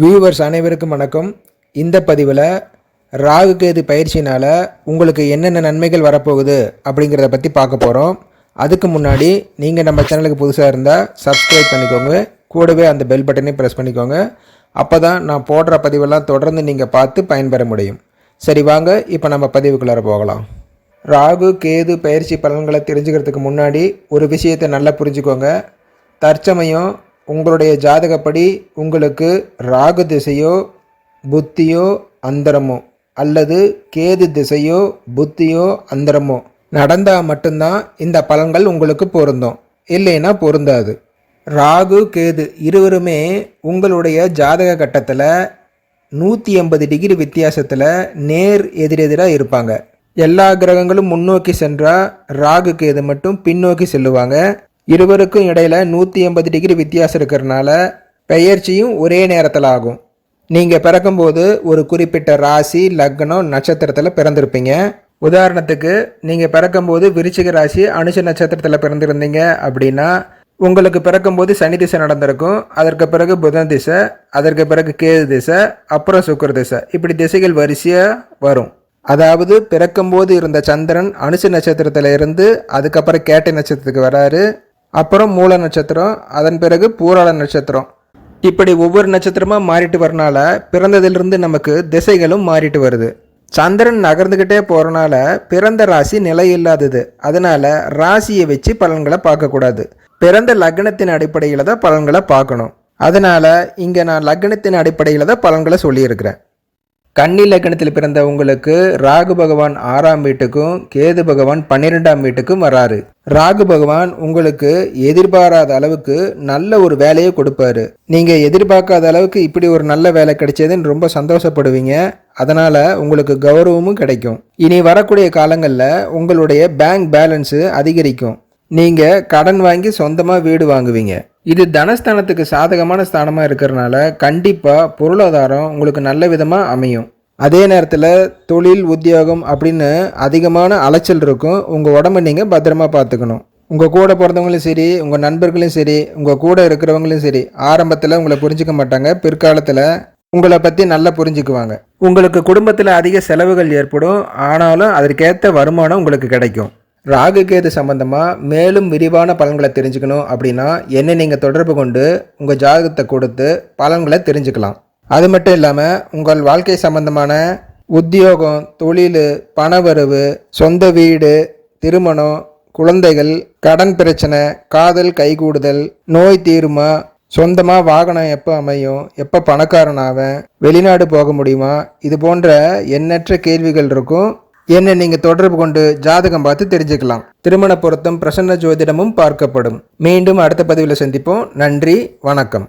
Viewers அனைவருக்கும் வணக்கம். இந்த பதிவில் ராகு கேது பயிற்சினால் உங்களுக்கு என்னென்ன நன்மைகள் வரப்போகுது அப்படிங்கிறத பற்றி பார்க்க போகிறோம் அதுக்கு முன்னாடி நீங்கள் நம்ம சேனலுக்கு புதுசாக இருந்தால் சப்ஸ்கிரைப் பண்ணிக்கோங்க. கூடவே அந்த பெல் பட்டனையும் ப்ரெஸ் பண்ணிக்கோங்க. அப்போ தான் நான் போடுற பதிவெல்லாம் தொடர்ந்து நீங்கள் பார்த்து பயன்பெற முடியும். சரி வாங்க இப்போ நம்ம பதிவுக்குள்ளார போகலாம். ராகு கேது பயிற்சி பலன்களை தெரிஞ்சுக்கிறதுக்கு முன்னாடி ஒரு விஷயத்தை நல்லா புரிஞ்சுக்கோங்க. தற்சமயம் உங்களுடைய ஜாதகப்படி உங்களுக்கு ராகு திசையோ புத்தியோ அந்தரமோ அல்லது கேது திசையோ புத்தியோ அந்தரமோ நடந்தால் மட்டும்தான் இந்த பலன்கள் உங்களுக்கு பொருந்தும். இல்லைன்னா பொருந்தாது. ராகு கேது இருவருமே உங்களுடைய ஜாதக கட்டத்தில் நூற்றி எண்பது டிகிரி வித்தியாசத்தில் நேர் எதிரெதிராக இருப்பாங்க. எல்லா கிரகங்களும் முன்னோக்கி சென்றால் ராகு கேது மட்டும் பின்னோக்கி செல்லுவாங்க. இருவருக்கும் இடையில் நூற்றி எண்பது டிகிரி வித்தியாசம் இருக்கிறனால பெயர்ச்சியும் ஒரே நேரத்தில் ஆகும். நீங்கள் பிறக்கும்போது ஒரு குறிப்பிட்ட ராசி லக்னம் நட்சத்திரத்தில் பிறந்திருப்பீங்க. உதாரணத்துக்கு நீங்கள் பிறக்கும்போது விருச்சிக ராசி அனுஷ நட்சத்திரத்தில் பிறந்திருந்தீங்க அப்படின்னா உங்களுக்கு பிறக்கும்போது சனி திசை நடந்திருக்கும். அதற்கு பிறகு புதன் திசை அதற்கு பிறகு கேது திசை அப்புறம் சுக்கர திசை. இப்படி திசைகள் வரிசையாக வரும். அதாவது பிறக்கும்போது இருந்த சந்திரன் அனுச நட்சத்திரத்தில் இருந்து அதுக்கப்புறம் கேட்டை நட்சத்திரத்துக்கு வராரு. அப்புறம் மூல நட்சத்திரம் அதன் பிறகு பூராள நட்சத்திரம். இப்படி ஒவ்வொரு நட்சத்திரமாக மாறிட்டு வரனால பிறந்ததிலிருந்து நமக்கு திசைகளும் மாறிட்டு வருது. சந்திரன் நகர்ந்துக்கிட்டே போகிறனால பிறந்த ராசி நிலை இல்லாதது. அதனால் ராசியை வச்சு பலன்களை பார்க்கக்கூடாது. பிறந்த லக்னத்தின் அடிப்படையில் தான் பலன்களை பார்க்கணும். அதனால் இங்கே நான் லக்னத்தின் அடிப்படையில் தான் பலன்களை சொல்லியிருக்கிறேன். கன்னி லக்னத்தில் பிறந்த உங்களுக்கு ராகு பகவான் ஆறாம் வீட்டுக்கும் கேது பகவான் பன்னிரெண்டாம் வீட்டுக்கும் வராரு. ராகு பகவான் உங்களுக்கு எதிர்பாராத அளவுக்கு நல்ல ஒரு வேலையை கொடுப்பாரு. நீங்க எதிர்பார்க்காத அளவுக்கு இப்படி ஒரு நல்ல வேலை கிடைச்சதுன்னு ரொம்ப சந்தோஷப்படுவீங்க. அதனால உங்களுக்கு கௌரவமும் கிடைக்கும். இனி வரக்கூடிய காலங்களில் உங்களுடைய பேங்க் பேலன்ஸு அதிகரிக்கும். நீங்கள் கடன் வாங்கி சொந்தமாக வீடு வாங்குவீங்க. இது தனஸ்தானத்துக்கு சாதகமான ஸ்தானமாக இருக்கிறனால கண்டிப்பாக பொருளாதாரம் உங்களுக்கு நல்ல விதமாக அமையும். அதே நேரத்தில் தொழில் உத்தியோகம் அப்படின்னு அதிகமான அலைச்சல் இருக்கும். உங்கள் உடம்ப நீங்கள் பத்திரமா பார்த்துக்கணும் உங்கள் கூட பிறந்தவங்களும் சரி உங்கள் நண்பர்களும் சரி உங்கள் கூட இருக்கிறவங்களும் சரி ஆரம்பத்தில் உங்களை புரிஞ்சுக்க மாட்டாங்க. பிற்காலத்தில் உங்களை பற்றி நல்லா புரிஞ்சுக்குவாங்க. உங்களுக்கு குடும்பத்தில் அதிக செலவுகள் ஏற்படும். ஆனாலும் அதற்கேற்ற வருமானம் உங்களுக்கு கிடைக்கும். ராகு கேது சம்பந்தமாக மேலும் விரிவான பலன்களை தெரிஞ்சுக்கணும் அப்படின்னா என்னை நீங்கள் தொடர்பு கொண்டு உங்கள் ஜாதகத்தை கொடுத்து பலன்களை தெரிஞ்சுக்கலாம். அது மட்டும் இல்லாமல் உங்கள் வாழ்க்கை சம்பந்தமான உத்தியோகம் தொழில் பணவரவு சொந்த வீடு திருமணம் குழந்தைகள் கடன் பிரச்சனை காதல் கைகூடுதல் நோய் தீர்மா சொந்தமாக வாகனம் எப்போ அமையும் எப்போ பணக்காரனாவேன் வெளிநாடு போக முடியுமா இது போன்ற எண்ணற்ற கேள்விகள் இருக்கும். என்னை நீங்கள் தொடர்பு கொண்டு ஜாதகம் பார்த்து தெரிஞ்சுக்கலாம். திருமண பொருத்தம் பிரசன்ன ஜோதிடமும் பார்க்கப்படும். மீண்டும் அடுத்த பதிவில் சந்திப்போம். நன்றி வணக்கம்.